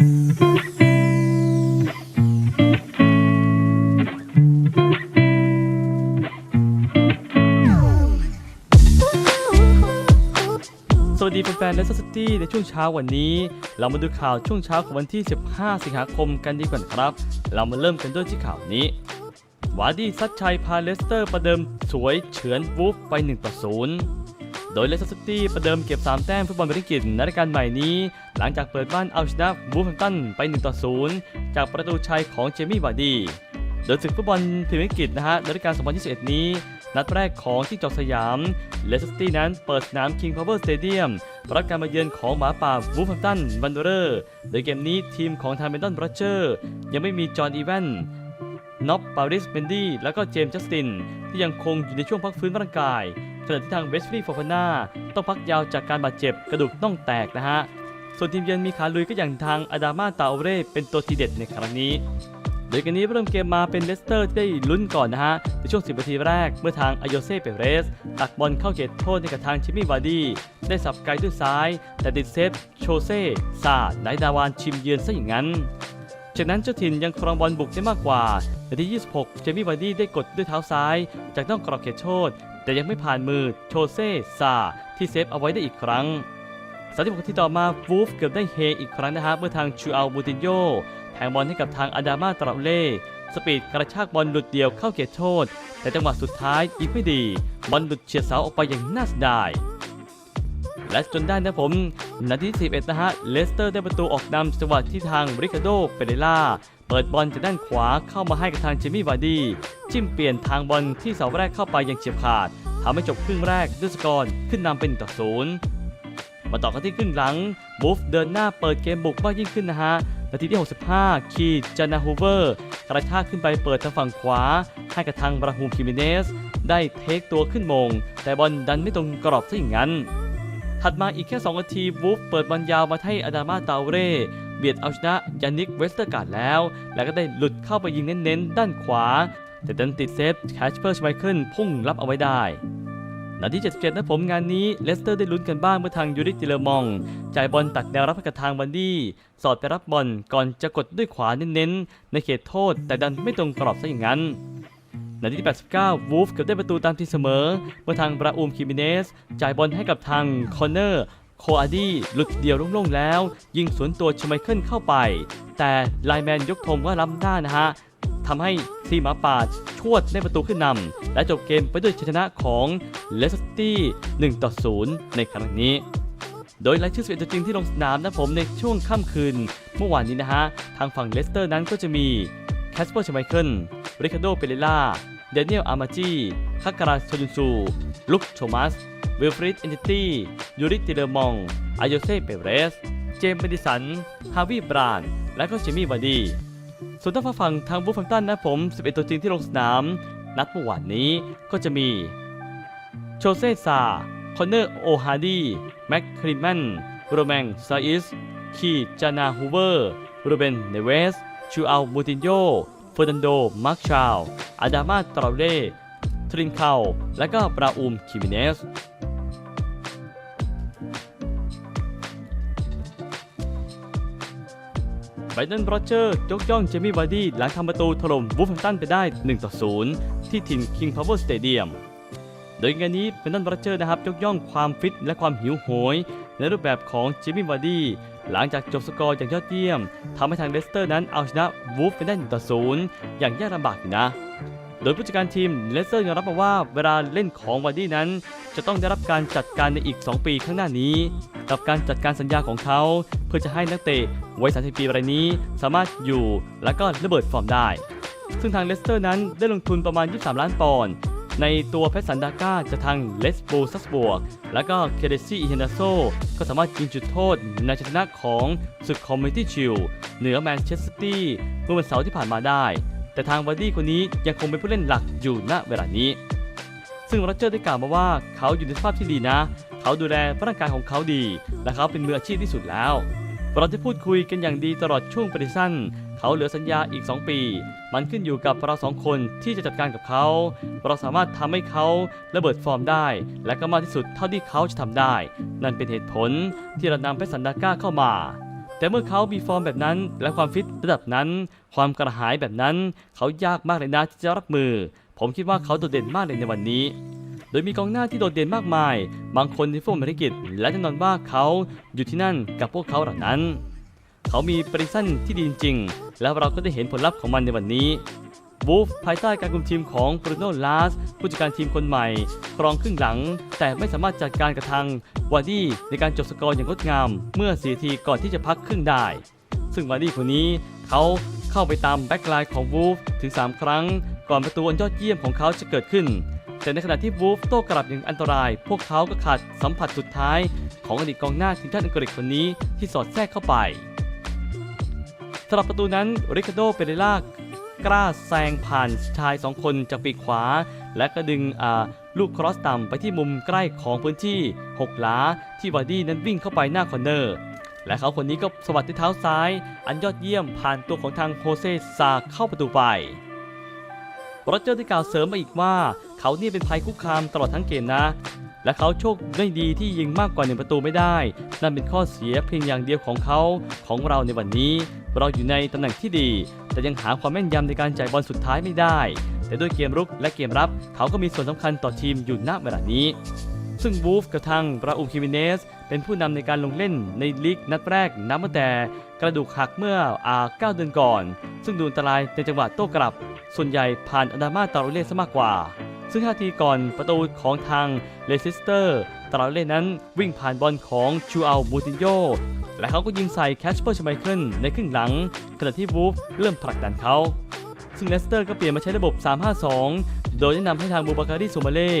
สวัสดีแฟนๆเลสเตอร์ซิตี้ในช่วงเช้าวันนี้ เรามาดูข่าวช่วงเช้าของวันที่ 15 สิงหาคมกันดีกว่าครับ เรามาเริ่มกันด้วยที่ข่าวนี้ วาร์ดี้ซัดชัยพาเลสเตอร์ประเดิมสวยเฉือนวูฟไป1ต่อ0 โดยเลสเตอร์ซิตี้ประเดิมเก็บ 3 แต้มฟุตบอลบริกิตในรายการใหม่นี้ หลังจากเปิดบ้านเอาชนะวูฟแฮมตันไป 1 ต่อ 0 จากประตูชัยของเจมี่วาร์ดีโดยศึกฟุตบอลพรีเมียร์ลีกนะฮะในฤดูกาล2021 นี้ นัดแรกของที่จอกสยามเลสเตอร์ซิตี้นั้นเปิดสนาม King Power Stadium รับการมาเยือนของหมาป่าวูฟแฮมตันวันเดอร์ โดยเกมนี้ทีมของทางเบนดอนโรเจอร์ยังไม่มีจอห์นอีแวนน็อปปาริสเบนดี้ แล้วก็เจมส์จัสติน ที่ยังคงอยู่ในช่วงพักฟื้นร่างกาย ขณะที่ทางเวสลีย์ฟอฟาน่าต้องพักยาวจากการบาดเจ็บกระดูกน่องแตกนะฮะ ส่วนทีมเยือนมีขาลุยก็อย่างทางอาดามาตาโอเร่เป็นตัวทีเด็ดในครั้งนี้โดยกันนี้เริ่มเกมมาเป็นเลสเตอร์ที่ได้ลุ้นก่อนนะฮะ ในช่วง 10 นาทีแรกเมื่อทางอโยเซ่เปเรส ตักบอลเข้าเขตโทษให้กับทางชิมมี่วาร์ดี้ได้สับไกลด้วยซ้าย แต่ติดเซฟโชเซ่ซาไนดาวานชิมเยือนซะอย่างนั้น จากนั้นเจ้าถิ่นยังครองบอลบุกได้มากกว่านาที 26 เจมี่วาร์ดี้ได้กดด้วยเท้าซ้าย จากนอกกรอบเขตโทษ แต่ยังไม่ผ่านมือโชเซ่ซาที่เซฟเอาไว้ได้อีกครั้ง36นาทีต่อมาฟูฟเกือบได้เฮอีกครั้งนะฮะเมื่อทางชูอัลบูตินโยแทงบอลให้กับทางอาดามาตราเล่สปีดกระชากบอลหลุดเดียวเข้าเขตโทษ แต่จังหวะสุดท้ายอีกไม่ดี บอลหลุดเฉียดเสาออกไปอย่างน่าเสียดายและจนได้นะผมนาทีที่11นะฮะเลสเตอร์ได้ประตูออกนำจังหวะที่ทางริคาโดเปเรล่า เปิดบอลจากด้านขวาเข้ามาให้กับทางเจมี่วาร์ดี้จิ้มเปลี่ยนทางบอลที่เสาแรกเข้าไปอย่างเฉียบขาดทำให้จบครึ่งแรกด้วยสกอร์ขึ้นนำเป็นต่อศูนย์มาต่อกันที่ครึ่งหลังบูฟเดินหน้าเปิดเกมบุกมากยิ่งขึ้นนะฮะนาทีที่ 65 คีจานาฮูเวอร์กระชากขึ้นไปเปิดทางฝั่งขวา ให้กับทางบราฮูมคิมิเนส ได้เทคตัวขึ้นมง แต่บอลดันไม่ตรงกรอบซะอย่างนั้น ถัดมาอีกแค่ 2 นาทีวูฟเปิดบอลยาวมาให้อาดามาตาเร่ เบียดเอาชนะยานิกเวสเตอร์การ์ดแล้ว แล้วก็ได้หลุดเข้าไปยิงเน้นๆ ด้านขวา แต่ดันติดเซฟแคชเปอร์ชไมเคิลพุ่งรับเอาไว้ได้นาที77นะผมงานนี้เลสเตอร์ได้ลุ้นกันบ้างเมื่อทางยูริติเลอร์มอง จ่ายบอลตัดแนวรับให้กับทางบันดี้ สอดไปรับบอลก่อนจะกดด้วยขวาเน้นๆ ในเขตโทษแต่ดันไม่ตรงกรอบซะอย่างนั้นนาทีที่89 วูฟเกือบได้ประตูตามที่เสมอ เมื่อทางบราอูมคิมิเนส จ่ายบอลให้กับทางคอนเนอร์ โคอาดี้หลุดเดี่ยวโล่งๆแล้ว ยิงสวนตัวชไมเคิลเข้าไป แต่ไลแมนยกธงว่าล้ำหน้านะฮะทำให้ทีมหมาป่าชวดได้ประตูขึ้นนำและจบเกมไปด้วยชัยชนะของเลสเตอร์ตี้1ต่อ0ในครั้งนี้ โดยรายชื่อ11ตัวจริงที่ลงสนามนะผมในช่วงค่ำคืน เมื่อวานนี้นะฮะ ทางฝั่งเลสเตอร์นั้นก็จะมีแคสเปอร์ชไมเคิลริคาโดเปเรล่าเดนิเอลอามาจีคาการาโชยุนซูลุคโทมัส วิลฟริดเอนติตี้ยูริติเลมองอายโยเซ่เปเรส เจมส์เบดิสัน ฮาวิบราน และก็เจมี่วาร์ดีส่วนทางฝั่งทางบูฟแฟมตันนะผม 11 ตัวจริงที่ลงสนาม นัดเมื่อวานนี้ก็จะมีโชเซซา คอนเนอร์โอฮาดี แม็กคริแมนโรแมงซาอิส คีจานาฮูเวอร์โรเบนเนเวส ชูอัลมูตินโยเฟอร์นันโด มาร์คชาวอาดามาตราเล่ทรินคาและก็บราอูมคิมิเนส ไบเดนโรเจอร์ยกย่องเจมี่วาร์ดี้หลังทำประตูถล่มวูฟแฮมตันไปได้ 1 ต่อ 0 ที่ถิ่น King Power Stadium โดยงานนี้เบนดันโรเจอร์นะครับยกย่องความฟิตและความหิวโหย ในรูปแบบของเจมี่วาร์ดี้หลังจากจบสกอร์อย่างยอดเยี่ยมทำให้ทางเลสเตอร์นั้นเอาชนะวูฟไปได้1ต่อ0อย่างยากลำบากนะ โดยผู้จัดการทีมเลสเตอร์ยอมรับมาว่าเวลาเล่นของวาร์ดี้นั้น จะต้องได้รับการจัดการในอีก 2 ปีข้างหน้านี้ กับการจัดการสัญญาของเขา เพื่อจะให้นักเตะวัย 30 ปีรายนี้ สามารถอยู่และก็ระเบิดฟอร์มได้ ซึ่งทางเลสเตอร์นั้นได้ลงทุนประมาณ 23 ล้านปอนด์ในตัวเพชรสันดาก้าจากทางเลสโบซัสบวก และก็เคเดซี่อิเฮนาโซก็สามารถยิงจุดโทษในชัยชนะของศึกคอมมิตี้ชิลเหนือแมนเชสเตอร์ซิตี้เมื่อวันเสาร์ที่ผ่านมาได้ แต่ทางวาร์ดี้คนนี้ยังคงเป็นผู้เล่นหลักอยู่ณเวลานี้ ซึ่งโรเจอร์ได้กล่าวมาว่าเขาอยู่ในสภาพที่ดีนะ เขาดูแลร่างกายของเขาดี และเขาเป็นมืออาชีพที่สุดแล้ว เราได้พูดคุยกันอย่างดีตลอดช่วงปฏิสั้น เขาเหลือสัญญาอีก 2 ปี มันขึ้นอยู่กับเราสองคนที่จะจัดการกับเขา เราสามารถทำให้เขาระเบิดฟอร์มได้ และก็มากที่สุดเท่าที่เขาจะทำได้ นั่นเป็นเหตุผลที่เรานำเพชรสันดาก้าเข้ามา แต่เมื่อเขามีฟอร์มแบบนั้น และความฟิตระดับนั้น ความกระหายแบบนั้น เขายากมากเลยนะที่จะรับมือ ผมคิดว่าเขาโดดเด่นมากเลยในวันนี้ โดยมีกองหน้าที่โดดเด่นมากมาย บางคนในฟุตบอลอังกฤษและแน่นอนว่าเขาอยู่ที่นั่นกับพวกเขาเหล่านั้น เขามีปริสั้นที่ดีจริงๆแล้วเราก็ได้เห็นผลลัพธ์ของมันในวันนี้ บูฟภายใต้การคุมทีมของบรูโน่ลาสผู้จัดการทีมคนใหม่ ครองครึ่งหลัง แต่ไม่สามารถจัดการกระทางวาร์ดี้ในการจบสกอร์อย่างงดงาม เมื่อ4ทีก่อนที่จะพักครึ่งได้ ซึ่งวาร์ดี้คนนี้เขาเข้าไปตามแบ็กไลน์ของวูฟถึง 3 ครั้ง ก่อนประตูอันยอดเยี่ยมของเขาจะเกิดขึ้น แต่ในขณะที่วูฟโต้กลับอย่างอันตราย พวกเขาก็ขาดสัมผัสสุดท้าย ของอดีตกองหน้าทีมชาติอังกฤษคนนี้ที่สอดแทรกเข้าไปสำหรับประตูนั้นริคาโดเปเรล่า กล้าแซงผ่านชาย2คนจากปีกขวา และก็ดึงลูกครอสต่ำไปที่มุมใกล้ของพื้นที่ 6 หลา ที่วาดี้นั้นวิ่งเข้าไปหน้าคอร์เนอร์ และเขาคนนี้ก็สวัสดด้วยเท้าซ้าย อันยอดเยี่ยมผ่านตัวของทางโฮเซซาเข้าประตูไปโรเจอร์ได้กล่าวเสริมมาอีกว่า เขานี่เป็นภัยคุกคามตลอดทั้งเกมนะ และเขาโชคไม่ดีที่ยิงมากกว่าหนึ่งประตูไม่ได้ นั่นเป็นข้อเสียเพียงอย่างเดียวของเขาของเราในวันนี้ เราอยู่ในตำแหน่งที่ดี แต่ยังหาความแม่นยำในการจ่ายบอลสุดท้ายไม่ได้ แต่ด้วยเกมรุกและเกมรับ เขาก็มีส่วนสำคัญต่อทีมอยู่ณเวลานี้ ซึ่งวูฟกับทางราอูคิมิเนส เป็นผู้นำในการลงเล่นในลีกนัดแรกนับตั้งแต่ กระดูกหักเมื่ออา9เดือนก่อน ซึ่งดูอันตรายในจังหวะโต้กลับ ส่วนใหญ่ผ่านอดามาตาโรเล่ซะมากกว่า ซึ่ง5ทีก่อนประตูของทางเลสเตอร์ตาโรเล่นั้นวิ่งผ่านบอลของชูอัลบูตินโย และเขาก็ยิงใส่แคชเปอร์ชไมเคิลในครึ่งหลัง ขณะที่วูฟเริ่มผลักดันเขาซึ่งเลสเตอร์ก็เปลี่ยนมาใช้ระบบ 3-5-2 โดยแนะนำให้ทางบูบาการีซูมาเล่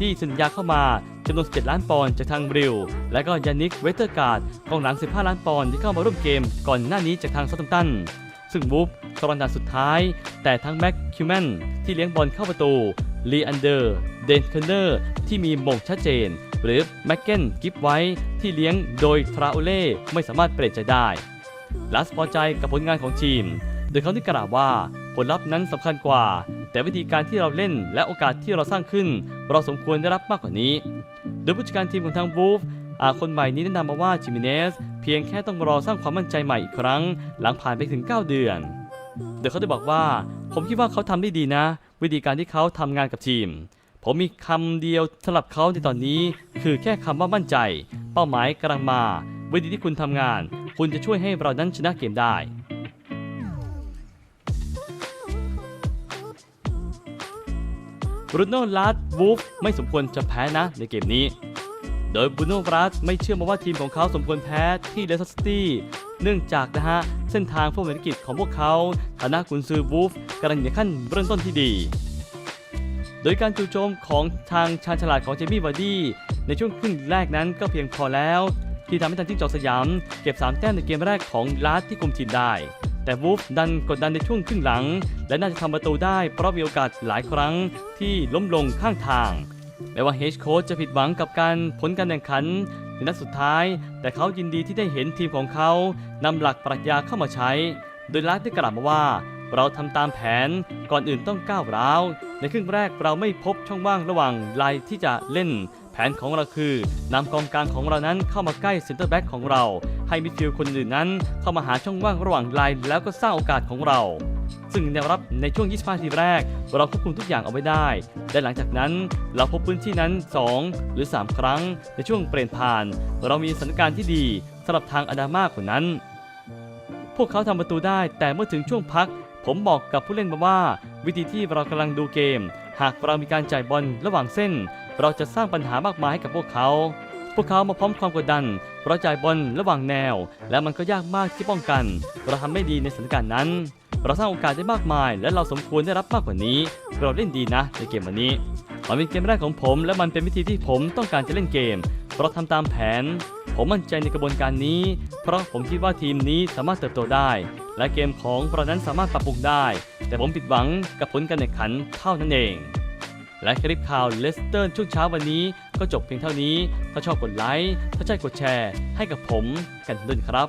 ที่สัญญาเข้ามาจำนวน 17 ล้านปอนด์จากทางบริลและก็ยานิกเวเตอร์การ์ดกองหลัง 15 ล้านปอนด์ที่เข้ามาร่วมเกมก่อนหน้านี้จากทางซาตัมตัน ซึ่งวูฟกรอนดันสุดท้าย แต่ทั้งแม็กคิวแมนที่เลี้ยงบอลเข้าประตูลีอันเดอร์ เดนเคนเนอร์ที่มีมงชัดเจน หรือแม็กเกนกิฟไว้ที่เลี้ยงโดยทราโอเล่ไม่สามารถเปลี่ยนใจได้ลัสพอใจกับผลงานของทีม โดยเขาได้กล่าวว่าผลลัพธ์นั้นสำคัญกว่า แต่วิธีการที่เราเล่นและโอกาสที่เราสร้างขึ้น เราสมควรได้รับมากกว่านี้ โดยผู้จัดการทีมของทางบูฟอาคนใหม่นี้แนะนำมาว่าจิมิเนสเพียงแค่ต้องรอสร้างความมั่นใจใหม่อีกครั้ง หลังผ่านไปถึง 9 เดือน โดยเขาได้บอกว่า ผมคิดว่าเขาทำได้ดีนะ วิธีการที่เขาทำงานกับทีม ผมมีคำเดียวสำหรับเขาในตอนนี้ คือแค่คำว่ามั่นใจ เป้าหมายกำลังมาวิธีที่คุณทำงาน คุณจะช่วยให้เรานั้นชนะเกมได้ บรูโน่ลาดวูฟไม่สมควรจะแพ้นะในเกมนี้ โดยบรูโน่ลาดไม่เชื่อมาว่าทีมของเขาสมควรแพ้ที่เลสเตอร์ซิตี้เนื่องจากนะฮะ เส้นทางฟุตบอลอังกฤษของพวกเขาฐานะกุนซือวูฟกำลังอยู่ในขั้นเริ่มต้นที่ดี ดยการจู่โจมของทางชาญฉลาดของเจมี่วาร์ดี้ในช่วงครึ่งแรกนั้นก็เพียงพอแล้ว ที่ทำให้ทางจิ้งจอกสยาม เก็บ 3 แต้มในเกมแรกของลาดที่คุมทีมได้ แต่วูฟดันกดดันในช่วงครึ่งหลัง และน่าจะทำประตูได้เพราะมีโอกาสหลายครั้งที่ล้มลงข้างทางแม้ว่าเฮดโค้ชจะผิดหวังกับการผลการแข่งขันในนัดสุดท้าย แต่เขายินดีที่ได้เห็นทีมของเขานำหลักปรัชญาเข้ามาใช้ โดยลาดได้กล่าวมาว่า เราทำตามแผนก่อนอื่นต้องก้าวร้าว ในครึ่งแรกเราไม่พบช่องว่างระหว่างลายที่จะเล่น แผนของเราคือนำกองกลางของเรานั้นเข้ามาใกล้เซนเตอร์แบ็กของเรา ให้มิดฟิลด์คนอื่นนั้น เข้ามาหาช่องว่างระหว่างลายแล้วก็สร้างโอกาสของเรา ซึ่งแนวรับในช่วง 25นาทีแรก เราควบคุมทุกอย่างเอาไว้ได้ และหลังจากนั้นเราพบพื้นที่นั้น 2 หรือ 3 ครั้งในช่วงเปลี่ยนผ่าน เรามีสถานการณ์ที่ดีสำหรับทางอดามาคนนั้น พวกเขาทำประตูได้แต่เมื่อถึงช่วงพัก ผมบอกกับผู้เล่นมาว่า วิธีที่เรากำลังดูเกม หากเรามีการจ่ายบอลระหว่างเส้น เราจะสร้างปัญหามากมายให้กับพวกเขา พวกเขามาพร้อมความกดดันเราจ่ายบอลระหว่างแนว และมันก็ยากมากที่ป้องกัน เราทำไม่ดีในสถานการณ์นั้น เราสร้างโอกาสได้มากมาย และเราสมควรได้รับมากกว่านี้ เราเล่นดีนะในเกมวันนี้มันเป็นเกมแรกของผม และมันเป็นวิธีที่ผมต้องการจะเล่นเกม เราทำตามแผน ผมมั่นใจในกระบวนการนี้ เพราะผมคิดว่าทีมนี้สามารถเติบโตได้ และเกมของเรานั้นสามารถปรับปรุงได้ แต่ผมผิดหวังกับผลการแข่งขันเท่านั้นเอง และคลิปข่าวเลสเตอร์ช่วงเช้าวันนี้ก็จบเพียงเท่านี้ ถ้าชอบกดไลค์ ถ้าใช่กดแชร์ ให้กับผมกันด้วยครับ